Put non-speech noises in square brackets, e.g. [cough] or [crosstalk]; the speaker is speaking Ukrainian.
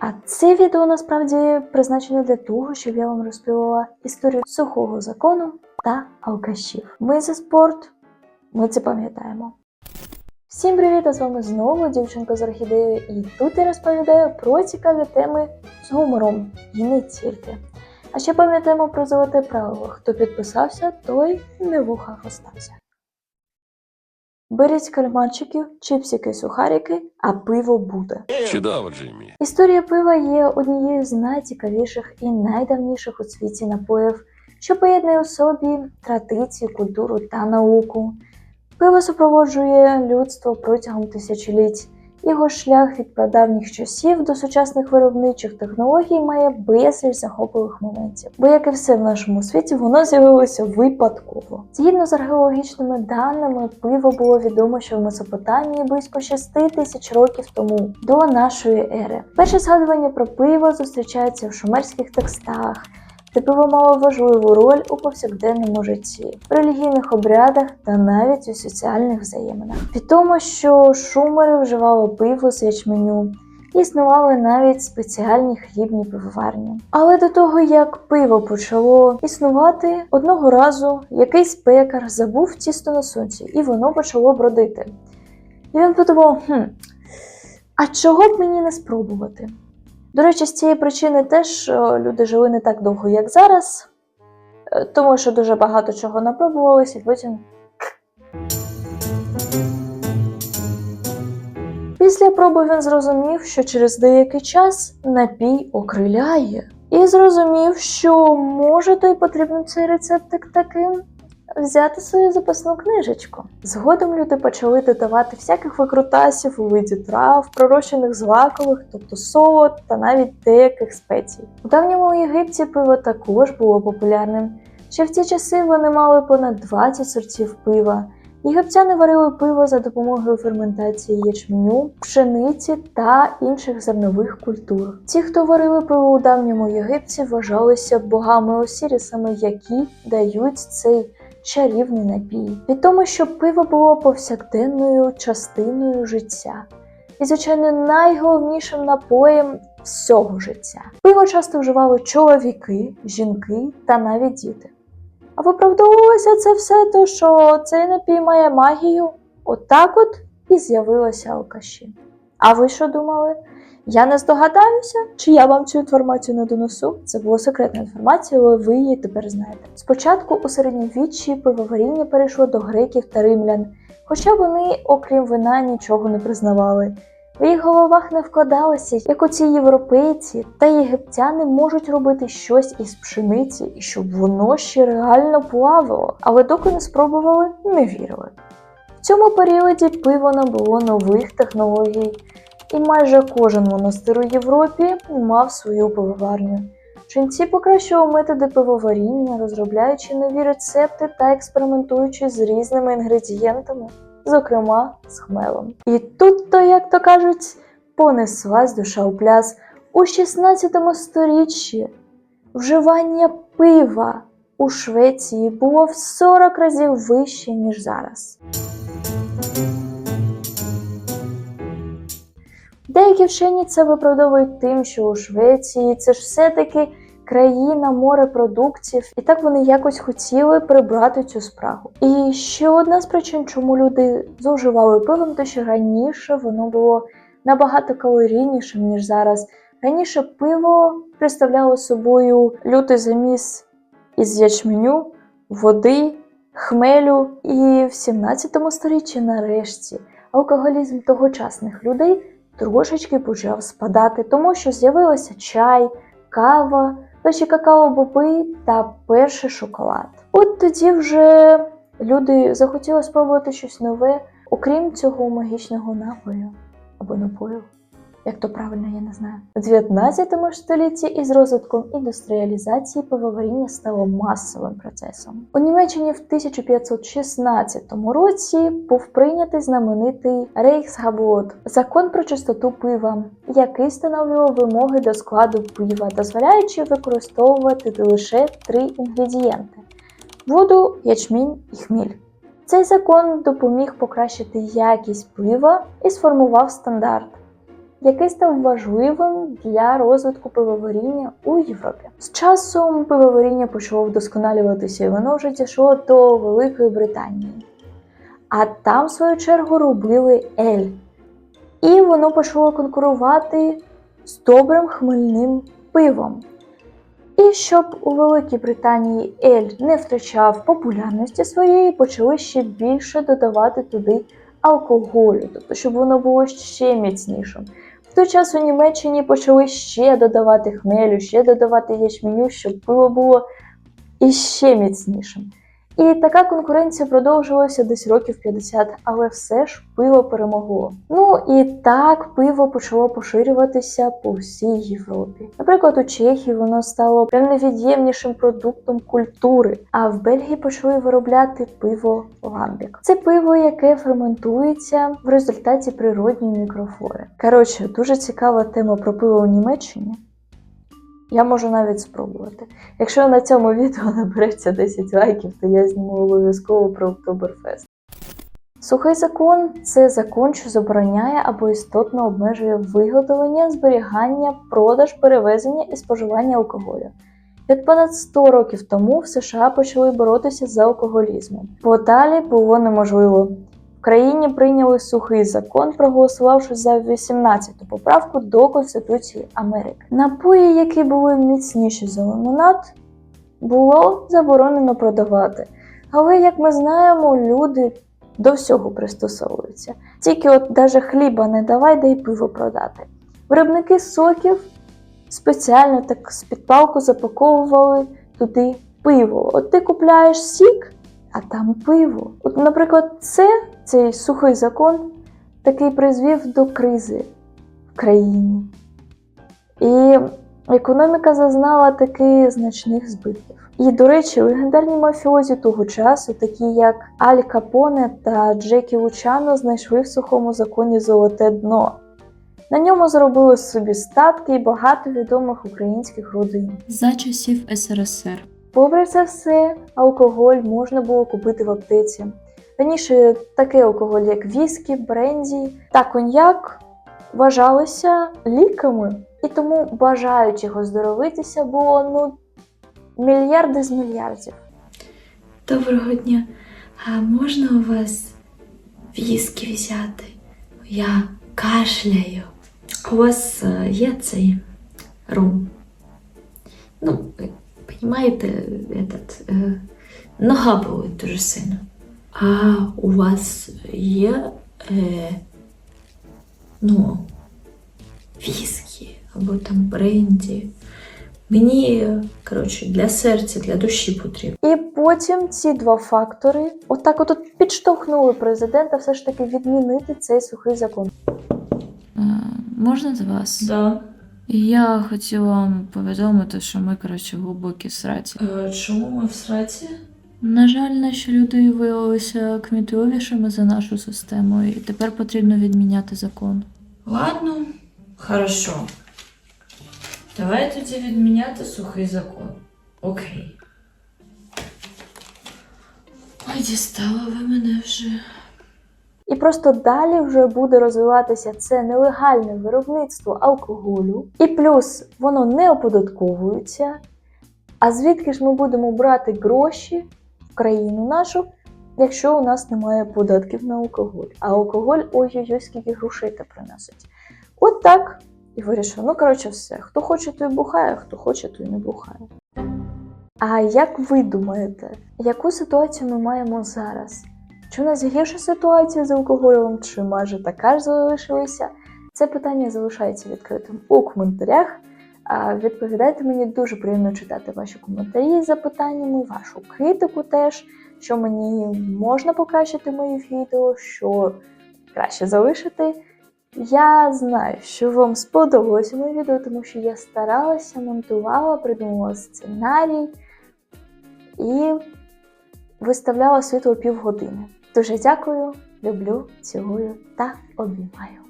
А це відео насправді призначене для того, щоб я вам розповіла історію сухого закону та алкашів. Ми за спорт, ми це пам'ятаємо. Всім привіт! А з вами знову дівчинка з орхідеєю, і тут я розповідаю про цікаві теми з гумором і не тільки. А ще пам'ятаємо про золоте правило: хто підписався, той не в ухах остався. Беріть кальманчиків, чипсики, сухарики, а пиво буде. Чудово, Джиммі. Історія пива є однією з найцікавіших і найдавніших у світі напоїв, що поєднує у собі традиції, культуру та науку. Пиво супроводжує людство протягом тисячоліть. Його шлях від прадавніх часів до сучасних виробничих технологій має безліч захопливих моментів, бо як і все в нашому світі, воно з'явилося випадково. Згідно з археологічними даними, пиво було відомо ще в Месопотамії близько 6 тисяч років тому до нашої ери. Перше згадування про пиво зустрічається в шумерських текстах. Де пиво мало важливу роль у повсякденному житті, в релігійних обрядах та навіть у соціальних взаєминах. Відомо, що шумери вживали пиво з ячменю. Існували навіть спеціальні хлібні пивоварні. Але до того, як пиво почало існувати, одного разу якийсь пекар забув тісто на сонці, і воно почало бродити. І він подумав: хм, а чого б мені не спробувати? До речі, з цієї причини теж е, люди жили не так довго, як зараз, е, тому що дуже багато чого напробувалися, і потім. Після проби він зрозумів, що через деякий час напій окриляє. І зрозумів, що може то й потрібно цей рецептик таким взяти свою запасну книжечку. Згодом люди почали додавати всяких викрутасів у виді трав, пророщених злакових, тобто солод та навіть деяких спецій. У давньому Єгипті пиво також було популярним. Ще в ті часи вони мали понад 20 сортів пива. Єгиптяни варили пиво за допомогою ферментації ячменю, пшениці та інших зернових культур. Ті, хто варили пиво у давньому Єгипті, вважалися богами Осірісами, які дають цей чарівний напій. Від того, що пиво було повсякденною частиною життя. І, звичайно, найголовнішим напоєм всього життя. Пиво часто вживали чоловіки, жінки та навіть діти. А виправдовувалося це все, то що цей напій має магію. Отак от і з'явилися алкаші. А ви що думали? Я не здогадаюся, чи я вам цю інформацію не донесу. Це була секретна інформація, але ви її тепер знаєте. Спочатку у середньовіччі пивоваріння перейшло до греків та римлян, хоча вони, окрім вина, нічого не признавали. В їх головах не вкладалося, як оці європейці та єгиптяни можуть робити щось із пшениці, і щоб воно ще реально плавало, але доки не спробували, не вірили. В цьому періоді пиво набуло нових технологій, і майже кожен монастир у Європі мав свою пивоварню. Ченці покращували методи пивоваріння, розробляючи нові рецепти та експериментуючи з різними інгредієнтами, зокрема з хмелом. І тут, то, як то кажуть, понеслась душа у пляс у 16 сторіччі. Вживання пива у Швеції було в 40 разів вище, ніж зараз. Деякі вчені це виправдовують тим, що у Швеції це ж все-таки країна морепродуктів, і так вони якось хотіли прибрати цю спрагу. І ще одна з причин, чому люди зловживали пивом, то що раніше воно було набагато калорійнішим, ніж зараз. Раніше пиво представляло собою лютий заміс із ячменю, води, хмелю, і в 17 сторіччі нарешті алкоголізм тогочасних людей трошечки почав спадати, тому що з'явилися чай, кава, перші какао-боби та перший шоколад. От тоді вже люди захотіли спробувати щось нове, окрім цього магічного напою або напою. Як то правильно, я не знаю. У 19 столітті із розвитком індустріалізації пивоваріння стало масовим процесом. У Німеччині в 1516 році був прийнятий знаменитий Рейхсгабот – закон про чистоту пива, який встановлював вимоги до складу пива, дозволяючи використовувати лише три інгредієнти: воду, ячмінь і хміль. Цей закон допоміг покращити якість пива і сформував стандарт. Який став важливим для розвитку пивоваріння у Європі. З часом пивоваріння почало вдосконалюватися, і воно вже дійшло до Великої Британії. А там, в свою чергу, робили ель. І воно почало конкурувати з добрим хмельним пивом. І щоб у Великій Британії ель не втрачав популярності своєї, почали ще більше додавати туди алкоголю, тобто щоб воно було ще міцнішим. Той час у Німеччині почали ще додавати хмелю, ще додавати ячменю, щоб пиво було іще міцнішим. І така конкуренція продовжилася десь років 50, але все ж пиво перемогло. Ну і так пиво почало поширюватися по всій Європі. Наприклад, у Чехії воно стало прям невід'ємнішим продуктом культури, а в Бельгії почали виробляти пиво ламбік. Це пиво, яке ферментується в результаті природньої мікрофлори. Коротше, дуже цікава тема про пиво у Німеччині. Я можу навіть спробувати. Якщо на цьому відео [laughs] набереться 10 лайків, то я зніму обов'язково про Октоберфест. Сухий закон це закон, що забороняє або істотно обмежує виготовлення, зберігання, продаж, перевезення і споживання алкоголю. Як понад 100 років тому в США почали боротися з алкоголізмом, бо далі було неможливо. В країні прийняли сухий закон, проголосувавши за 18-ту поправку до Конституції Америки. Напої, які були міцніші за лимонад, було заборонено продавати. Але, як ми знаємо, люди до всього пристосовуються. Тільки от даже хліба не давай, да й пиво продати. Виробники соків спеціально так з підпалку запаковували туди пиво. От ти купляєш сік, а там пиво. От, наприклад, це цей сухий закон такий призвів до кризи в країні. І економіка зазнала таки значних збитків. І, до речі, легендарні мафіозі того часу, такі як Аль Капоне та Джекі Лучано, знайшли в сухому законі золоте дно. На ньому зробили собі статки і багато відомих українських родин. за часів СРСР. Попри це все, алкоголь можна було купити в аптеці. Раніше такий алкоголь, як віскі, бренді та коньяк, вважалися ліками, і тому бажаючих оздоровитися було ну мільярди з мільярдів. Доброго дня. А можна у вас віскі взяти? Я кашляю. У вас е, є цей рум? Ну, ви этот, е, нога болить дуже сильно. А у вас є е, ну, віскі або там бренді? Мені, коротше, для серця, для душі потрібно. І потім ці два фактори отак от от підштовхнули президента все ж таки відмінити цей сухий закон. Е, Можна з вас? Да. Я хотіла вам повідомити, що ми, коротше, в глибокій сраці. Е, чому ми в сраці? На жаль, наші люди виявилися кмітливішими за нашу систему, і тепер потрібно відміняти закон. Ладно, хорошо. Давай тоді відміняти сухий закон. Окей. Ой, дістала ви мене вже. І просто далі вже буде розвиватися це нелегальне виробництво алкоголю, і плюс воно не оподатковується. А звідки ж ми будемо брати гроші в країну нашу, якщо у нас немає податків на алкоголь? А алкоголь ой-ой-ой, скільки грошей та приносить. От так. І вирішив, ну коротше, все. Хто хоче, той бухає, хто хоче, той не бухає. А як ви думаєте, яку ситуацію ми маємо зараз? Чи у нас гірша ситуація з алкоголем, чи майже така ж залишилася? Це питання залишається відкритим у коментарях. Відповідайте мені дуже приємно читати ваші коментарі з запитаннями, вашу критику теж, що мені можна покращити в моїх відео, що краще залишити. Я знаю, що вам сподобалося моє відео, тому що я старалася, монтувала, придумувала сценарій і виставляла світло півгодини. Дуже дякую, люблю, цілую та обіймаю.